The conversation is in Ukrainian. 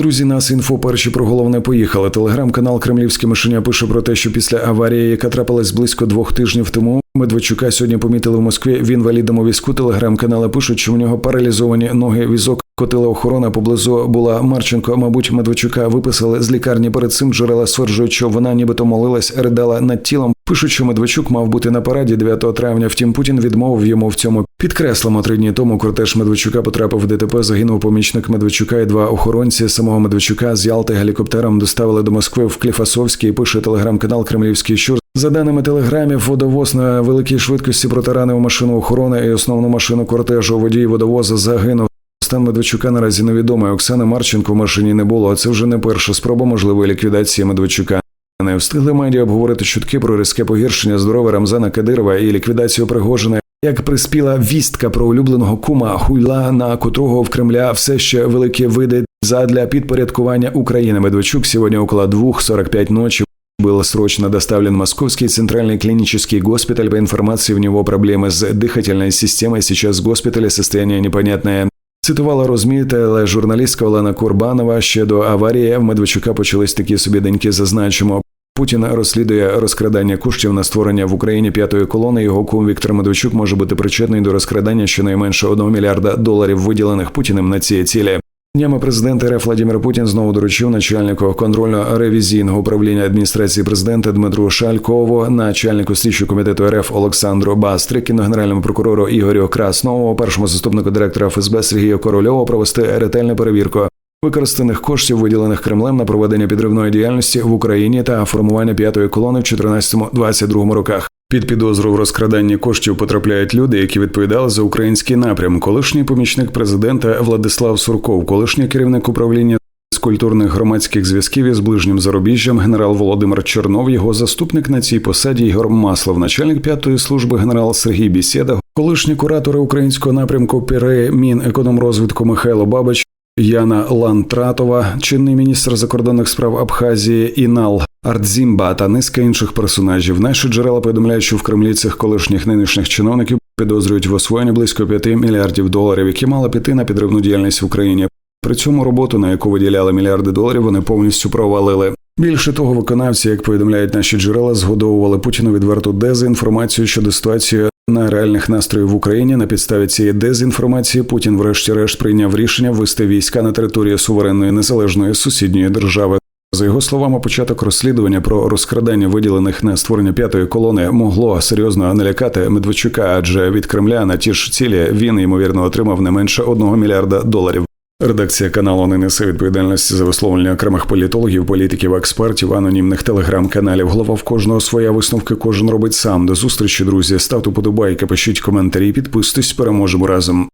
Друзі, нас інфо перші про головне поїхали. Телеграм-канал Кремлівське мишеня пише про те, що після аварії, яка трапилась близько двох тижнів тому, Медведчука сьогодні помітили в Москві в інвалідному візку. Телеграм-канали пишуть, що в нього паралізовані ноги. Візок котила охорона поблизу була Марченко. Мабуть, Медведчука виписали з лікарні. Перед цим джерела стверджують, що вона нібито молилась, ридала над тілом. Пишуть, що Медведчук мав бути на параді 9 травня. Втім, Путін відмовив йому в цьому. Підкреслимо три дні тому. Кортеж Медведчука потрапив в ДТП. Загинув помічник Медведчука і два охоронці. Самого Медведчука з Ялти гелікоптером доставили до Москви в Кліфасовський. Пише телеграм-канал Кремлівський щур. За даними телеграмів, водовоз на великій швидкості протаранив машину охорони і основну машину кортежу. Водій водовоза загинув. Стан Медведчука наразі невідомий. Оксани Марченко в машині не було. а Це вже не перша спроба можливої ліквідації Медведчука. Не встигли медіа обговорити чутки про різке погіршення здоров'я Рамзана Кадирова і ліквідацію Пригожина. Як приспіла вістка про улюбленого кума Хуйла, на котрого в Кремля все ще великі види задля підпорядкування України. Медведчук сьогодні около 2.45 ночи был срочно доставлен в Московский центральный клинический госпиталь. По информации, в него проблемы с дыхательной системой. Сейчас в госпитале состояние непонятное. Цитувала розумієте, але журналістка Олена Курбанова. Ще до аварії в Медведчука почались такі собі деньки. Зазначимо. Путін розслідує розкрадання коштів на створення в Україні п'ятої колони. Його кум Віктор Медведчук може бути причетний до розкрадання щонайменше 1 мільярда доларів, виділених Путіним на ці цілі. Днями президент РФ Владимир Путін знову доручив начальнику контрольно-ревізійного управління адміністрації президента Дмитру Шалькову, начальнику слідчого комітету РФ Олександру Бастрикіну, генеральному прокурору Ігорю Краснову, першому заступнику директора ФСБ Сергію Корольову провести ретельну перевірку використаних коштів, виділених Кремлем на проведення підривної діяльності в Україні та формування п'ятої колони в 14-22 роках. Під підозру в розкраданні коштів потрапляють люди, які відповідали за український напрям. Колишній помічник президента Владислав Сурков, колишній керівник управління з культурних громадських зв'язків із ближнім зарубіжжям, генерал Володимир Чернов, його заступник на цій посаді Ігор Маслов, начальник п'ятої служби генерал Сергій Бісєда, колишні куратори українського напрямку ПІРЕ Мінекономрозвитку Михайло Бабич. Яна Лантратова, чинний міністр закордонних справ Абхазії Інал Ардзімба та низка інших персонажів. Наші джерела повідомляють, що в Кремлі цих колишніх нинішніх чиновників підозрюють в освоєнні близько 5 мільярдів доларів, які мали піти на підривну діяльність в Україні. При цьому роботу, на яку виділяли мільярди доларів, вони повністю провалили. Більше того, виконавці, як повідомляють наші джерела, згодовували Путіну відверту дезінформацію щодо ситуації на реальних настроїв в Україні. На підставі цієї дезінформації Путін, врешті-решт, прийняв рішення ввести війська на територію суверенної незалежної сусідньої держави. За його словами, початок розслідування про розкрадання виділених на створення п'ятої колони могло серйозно налякати Медведчука, адже від Кремля на ті ж цілі він ймовірно отримав не менше одного мільярда доларів. Редакція каналу не несе відповідальності за висловлення окремих політологів, політиків, експертів, анонімних телеграм-каналів. Голова в кожного своя висновки кожен робить сам. До зустрічі, друзі. Ставте подобайки, пишіть коментарі, підписуйтесь, переможемо разом.